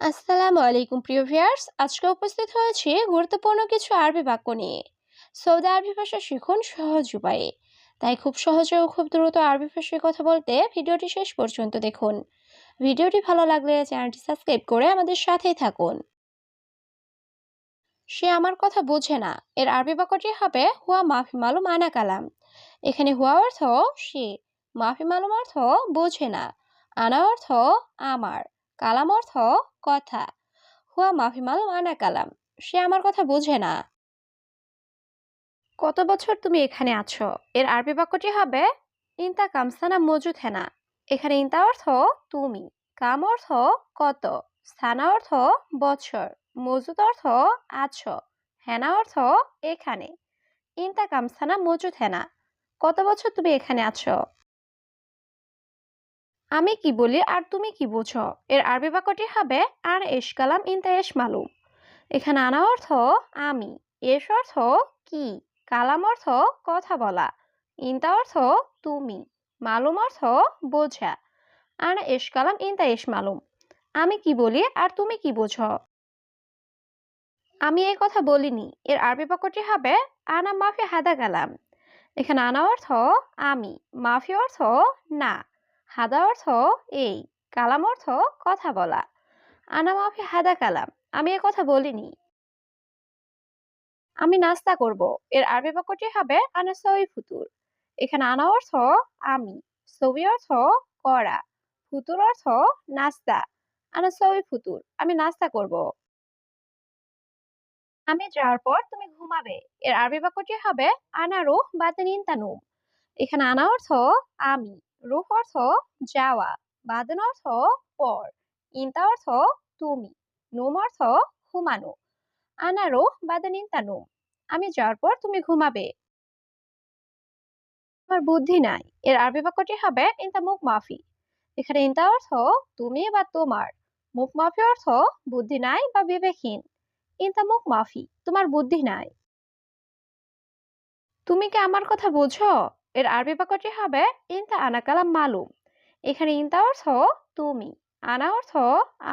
আসসালামু আলাইকুম, প্রিয় ভিউয়ার্স। আজকে উপস্থিত হয়েছি গুরুত্বপূর্ণ কিছু আরবি বাক্য নিয়ে। সৌদি আরবি ভাষা শিখুন সহজ উপায়ে। তাই খুব সহজে ও খুব দ্রুত আরবি ভাষায় কথা বলতে ভিডিওটি শেষ পর্যন্ত দেখুন। ভিডিওটি ভালো লাগলে চ্যানেলটি সাবস্ক্রাইব করে আমাদের সাথেই থাকুন। সে আমার কথা বোঝে না। এর আরবি বাক্যটি হবে, হুয়া মাফি মালুম আনা কালাম। এখানে হুয়া অর্থ সে। মাফি মালুম অর্থ বোঝে না। আনা অর্থ আমার। কালাম অর্থ কথা। হুয়া মাফি মালুম আনা কালাম। সে আমার কথা বোঝে না। কত বছর তুমি এখানে আছো? এর আরবি বাক্যটি হবে, ইনতা কামসানা মজুদ হেনা এখানে ইনতা অর্থ তুমি। কাম অর্থ কত। স্থানা অর্থ বছর। মজুদ অর্থ আছো। হেনা অর্থ এখানে। ইনতা কামসানা মজুদ হেনা কত বছর তুমি এখানে আছো? আমি কি বলি আর তুমি কি বুঝো? এর আরবি বাক্যটি হবে, আর এস কালাম ইনতা এশ মালুম। এখানে আনা অর্থ, আমি। এস অর্থ, কি? কালাম অর্থ, কথা বলা। ইনতা অর্থ, তুমি। মালুম অর্থ, বোঝা। আর এস কালাম ইনতা এশ মালুম। আমি কি বলি আর তুমি কি বোঝো? আমি এই কথা বলিনি। এর আরবি বাক্যটি হবে, আনা মাফি হাদা কালাম। এখানে আনা অর্থ, আমি। মাফি অর্থ, না। হাদা অর্থ এই, কালাম অর্থ কথা বলা। আনা মাফি হাদা কালাম, আমি এ কথা বলিনি। আমি নাস্তা করব, এর আরবি বাক্যটি হবে আনা সই ফুতুর। এখানে আনা অর্থ আমি সবি অর্থ করা, ফুতুর অর্থ নাস্তা। আনা সই ফুতুর, আমি নাস্তা করব। আমি যাওয়ার পর তুমি ঘুমাবে, এর আরবি বাক্যটি হবে আনা রুহ বাতেন ইনতানুম এখানে আনা অর্থ আমি রুহ অর্থ যাওয়া, বাদেন অর্থ পর, ইনতা অর্থ তুমি, নুম অর্থ ঘুমানো আনা রুহ বাদেন ইনতানুম আমি যাওয়ার পর তুমি ঘুমাবে। আমার বুদ্ধি নাই, এর আরবি বাক্যটি হবে ইনতা মুখ মাফি, এখানে ইনতা অর্থ তুমি বা তোমার, মুখ মাফি অর্থ বুদ্ধি নাই বা বিবেকহীন, ইনতা মুখ মাফি, তোমার বুদ্ধি নাই। তুমি কি আমার কথা বোঝো? এর আরবি বাক্যটি হবে ইনতা আনা কালাম মালুম এখানে ইনতা অর্থ তুমি আনা অর্থ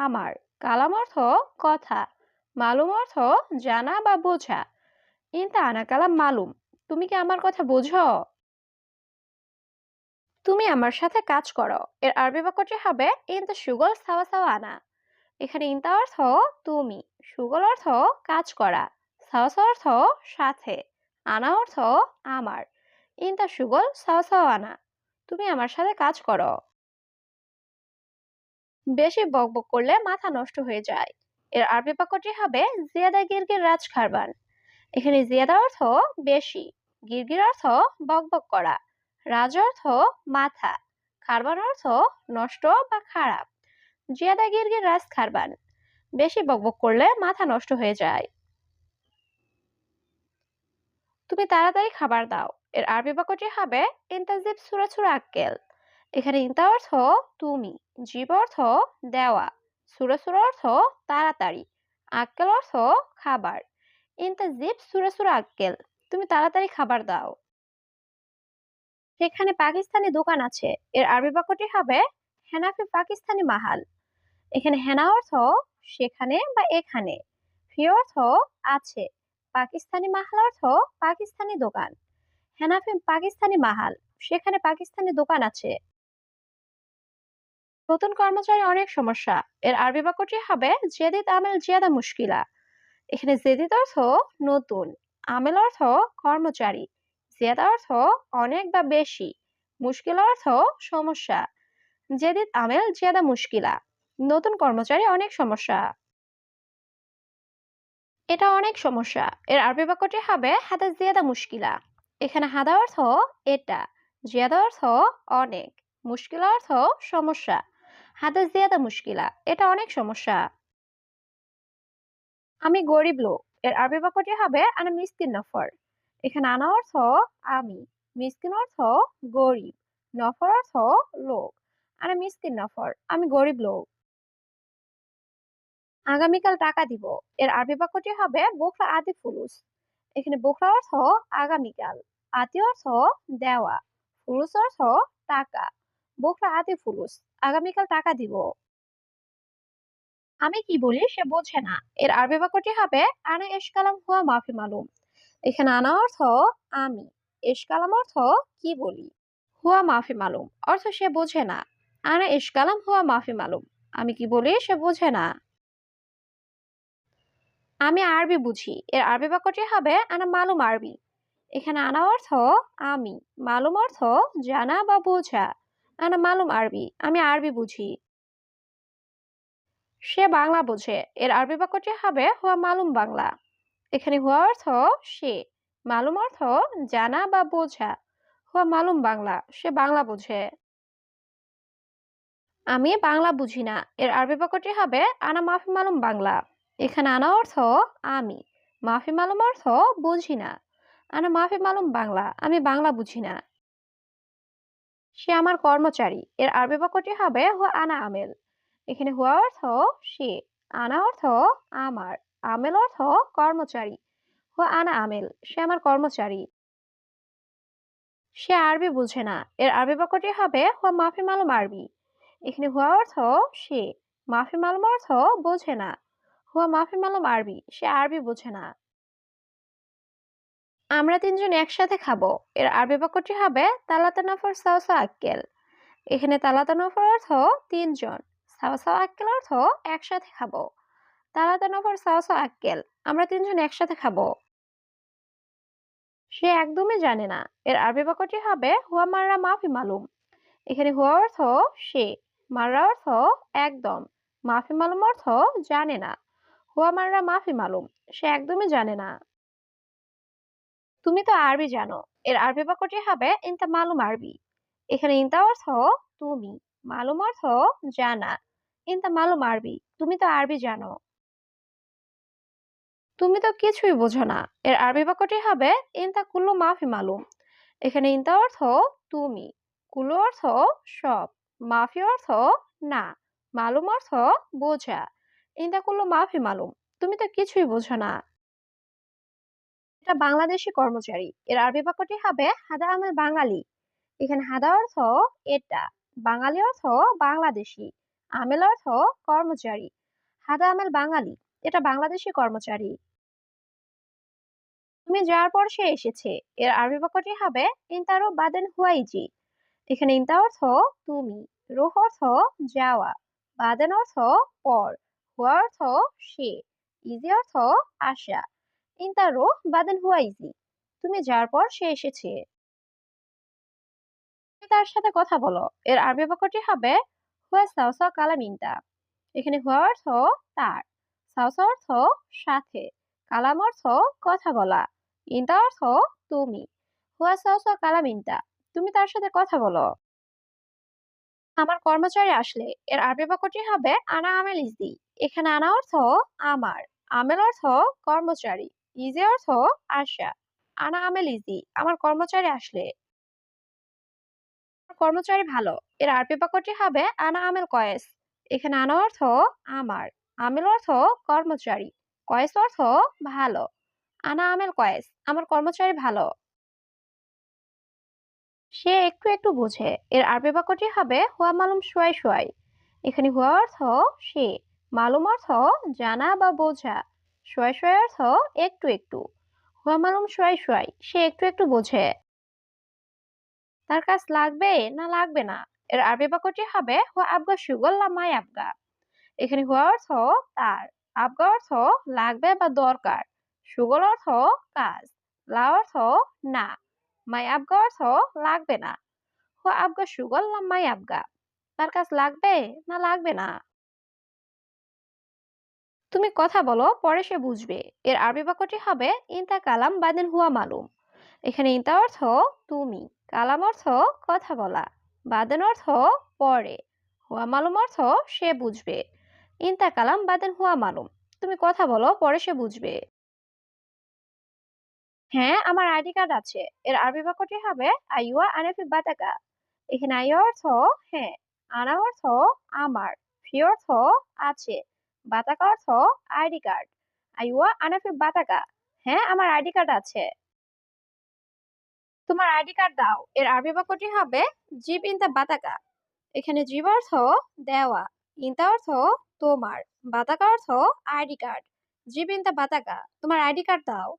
আমার কালাম অর্থ কথা মালুম অর্থ জানা বা বোঝা ইনতা আনা কালাম মালুম তুমি কি আমার কথা বোঝো? তুমি আমার সাথে কাজ করো। এর আরবি বাক্যটি হবে ইনতা সুগল সাওয়া সাওয়া আনা এখানে ইনতা অর্থ তুমি সুগল অর্থ কাজ করা সাওয়া অর্থ সাথে আনা অর্থ আমার ইনতা সুগল সাওয়া সাওয়া আনা। তুমি আমার সাথে কাজ করো। বেশি বকবক করলে মাথা নষ্ট হয়ে যায়। এর আরবি বাক্যটি হবে জিয়াদা গিরগির রাজ খারবান। এখানে জিয়াদা অর্থ বেশি, গিরগির অর্থ বকবক করা। রাজ অর্থ মাথা, খারবান অর্থ নষ্ট বা খারাপ। জিয়াদা গিরগির রাজ খারবান। বেশি বকবক করলে মাথা নষ্ট হয়ে যায়। তুমি তাড়াতাড়ি খাবার দাও। এর আরবি বাক্যটি হবে ইন্তাজিব সুরা সুরা আক্কেল। এখানে ইন্তা অর্থ তুমি, জীব অর্থ দেওয়া সুরা সুরা অর্থ তাড়াতাড়ি, আক্কেল অর্থ খাবার। ইন্তাজিব সুরা সুরা আক্কেল, তুমি তাড়াতাড়ি খাবার দাও। সেখানে পাকিস্তানি দোকান আছে, এর আরবি বাক্যটি হবে হেনাফি পাকিস্তানি মাহাল। এখানে হেনা অর্থ সেখানে বা এখানে, ফি অর্থ আছে, পাকিস্তানি মাহাল অর্থ পাকিস্তানি দোকান। হেনাফি পাকিস্তানি মাহাল। সেখানে পাকিস্তানি দোকান আছে। নতুন কর্মচারী অনেক সমস্যা। এর আরবি বাক্যটি হবে, জেদিদ আমেল জিয়াদা মুশকিলা। এখানে জেদিদ অর্থ নতুন, আমেল অর্থ কর্মচারী। জিয়াদা অর্থ অনেক বা বেশি, মুশকিল অর্থ সমস্যা। জেদিদ আমেল জিয়াদা মুশকিলা, নতুন কর্মচারী অনেক সমস্যা। এটা অনেক সমস্যা। এর আরবি বাক্যটি হবে, হাদা জিয়াদা মুশকিলা। এখানে হাদা অর্থ এটা, জিয়াদা অর্থ অনেক, মুশকিলা অর্থ সমস্যা। হাদা জিয়াদা মুশকিলা, এটা অনেক সমস্যা। আমি গরিব লোক, এর আরবি বাক্যটি হবে আনা মিসকিন নফর। এখানে আনা অর্থ আমি, মিসকিন অর্থ গরিব, নফর অর্থ লোক। আনা মিসকিন নফর, আমি গরিব লোক। আগামীকাল টাকা দিব, এর আরবি বাক্যটি হবে, বোখরা আদি ফুলুস। এখানে বোখরা অর্থ আগামীকাল, আতি অর্থ দেওয়া ফুলুস অর্থ টাকা। বোখরা আদি ফুলুস আগামীকাল টাকা দিব। আমি কি বলি সে বোঝে না। এর আরবি বাক্যটি হবে, আনা এশকালাম হুয়া মাফি মালুম। এখানে আনা অর্থ, আমি। এশকালাম অর্থ, কি বলি? হুয়া মাফি মালুম, অর্থ সে বোঝে না। আনা এশকালাম হুয়া মাফি মালুম। আমি কি বলি সে বোঝে না। আমি আরবি বুঝি। এর আরবি বাক্যটি হবে, আনা মালুম আরবি। এখানে আনা অর্থ, আমি। মালুম অর্থ, জানা বা বোঝা। আনা মালুম আরবি। আমি আরবি বুঝি। সে বাংলা বোঝে। এর আরবি বাক্যটি হবে, হুয়া মালুম বাংলা। এখানে হুয়া অর্থ, সে। মালুম অর্থ, জানা বা বোঝা। হুয়া মালুম বাংলা। সে বাংলা বোঝে। আমি বাংলা বুঝি না। এর আরবি বাক্যটি হবে, আনা মাফি মালুম বাংলা। এখানে আনা অর্থ আমি। মাফি মালুম অর্থ বুঝি না। আনা মাফি মালুম বাংলা, আমি বাংলা বুঝি না। সে আমার কর্মচারী, এর আরবি বাক্যটি হবে হুয়া আনা আমেল। এখানে হুয়া অর্থ সে, আনা অর্থ আমার, আমেল অর্থ কর্মচারী। হুয়া আনা আমেল, সে আমার কর্মচারী। সে আরবি বুঝে না, এর আরবি বাক্যটি হবে হুয়া মাফি মালুম আরবি। এখানে হুয়া অর্থ সে, মাফি মালুম অর্থ বোঝে না। হুয়া মাফি মালুম আরবি, সে আরবি বোঝে না। আমরা তিনজন একসাথে খাব। এর আরবি বাক্যটি হবে তালাতা নফর সাউসা আক্কেল। এখানে তালাতা নফর অর্থ তিনজন। সাউসা আক্কেল অর্থ একসাথে খাব। তালাতা নফর সাউসা আক্কেল। আমরা তিনজন একসাথে খাব। সে একদমই জানে না। এর আরবি বাক্যটি হবে হুয়া মাররা মাফি মালুম। এখানে হুয়া অর্থ সে, মাররা অর্থ একদম। মাফি মালুম অর্থ জানে না। হুয়া মাররা মাফি মালুম, সে একদমই জানে না। তুমি তো আরবি জানো, এর আরবি বাক্যটি হবে ইনতা মালুম আরবি এখানে ইনতা অর্থ তুমি মালুম অর্থ জানা ইনতা মালুম আরবি তুমি তো আরবি জানো। তুমি তো কিছুই বোঝো না। এর আরবি বাক্যটি হবে ইনতা কুল্লু মাফি মালুম এখানে ইনতা অর্থ তুমি কুল্লু অর্থ সব মাফি অর্থ না মালুম অর্থ বোঝা ইনতা কুল্লু মাফি মালুম। তুমি তো কিছুই বোঝো না। এটা বাংলাদেশি কর্মচারী। এর আরবি বাক্যটি হবে, হাদা আমেল বাঙালি। এখানে হাদা অর্থ এটা, বাঙালি অর্থ বাংলাদেশি, আমেল অর্থ কর্মচারী। হাদা আমেল বাঙালি এটা বাংলাদেশি কর্মচারী। তুমি যাওয়ার পর সে এসেছে। এর আরবি বাক্যটি হবে, ইনতারো বাদেন হুয়াইজি। এখানে ইনতা অর্থ তুমি, রোহ অর্থ যাওয়া, বাদেন অর্থ পর। হুয়া অর্থ সে ইজি অর্থ ইনতারো, বাদেন হুয়াইজি তুমি যাওয়ার পর সে এসেছে। তার সাথে কথা বলো। এর আরবি বাক্যটি হবে হুয়া এখানে হুয়া অর্থ তার সাউসা অর্থ সাথে, কালাম অর্থ কথা বলা। ইনতা অর্থ তুমি। হুয়া সাউসা কালাম ইনতা তুমি তার সাথে কথা বলো। আমার কর্মচারী আসলে, এর আরবি বাক্যটি হবে, আনা আমেল ইজি এখানে আনা অর্থ, আমার। আমেল অর্থ, কর্মচারী। ইজি অর্থ আসা আনা আমেল ইজি আমার কর্মচারী আসলে। কর্মচারী ভালো। এর আরবি বাক্যটি হবে, আনা আমেল কয়েস। এখানে আনা অর্থ, আমার। আমেল অর্থ, কর্মচারী। কয়েস অর্থ, ভালো। আনা আমেল কয়েস। আমার কর্মচারী ভালো। সে একটু একটু বোঝে। এর আরবি বাক্যটি হবে, হুয়া মালুম সোয়াই সোয়াই এখানে হুয়া অর্থ সে, মালুম অর্থ জানা বা বোঝা। সোয়াই সোয়াই অর্থ একটু একটু। হুয়া মালুম সোয়াই সোয়াই সে একটু একটু বোঝে। তার কাজ লাগবে না লাগবে না? এর আরবি বাক্যটি হবে, হুয়া আবগা সুগল্লা মাই আবগা? এখানে হুয়া অর্থ তার, আবগা অর্থ লাগবে বা দরকার। সুগল অর্থ কাজ, লা অর্থ না। মাই আবগা অর্থ লাগবে না। হুয়া আবগা সুগল না মাই আবগা তার কাজ লাগবে না লাগবে না। তুমি কথা বলো, পরে সে বুঝবে। এর আরবি বাক্যটি হবে, ইনতা কালাম বাদেন হুয়া মালুম। এখানে ইনতা অর্থ, তুমি। কালাম অর্থ, কথা বলা। বাদেন অর্থ, পরে। হুয়া মালুম অর্থ, সে বুঝবে। ইনতা কালাম বাদেন হুয়া মালুম। তুমি কথা বলো, পরে সে বুঝবে। হ্যাঁ আমার আইডি কার্ড আছে। এর আরবি বাক্যটি হবে আইওয়া আনাফি বাতাকা এখানে আইয়া অর্থ হ্যাঁ আনা অর্থ আমার, ফি অর্থ আছে বাতাকা অর্থ আইডি কার্ড। আইওয়া আনাফি বাতাকা হ্যাঁ আমার আইডি কার্ড আছে। তোমার আইডি কার্ড দাও। এর আরবি বাক্যটি হবে জিব ইনতা বাতাকা এখানে জিব অর্থ দেওয়া, ইনতা অর্থ তোমার বাতাকা অর্থ আইডি কার্ড। জিবিনতা বাতাকা তোমার আইডি কার্ড দাও।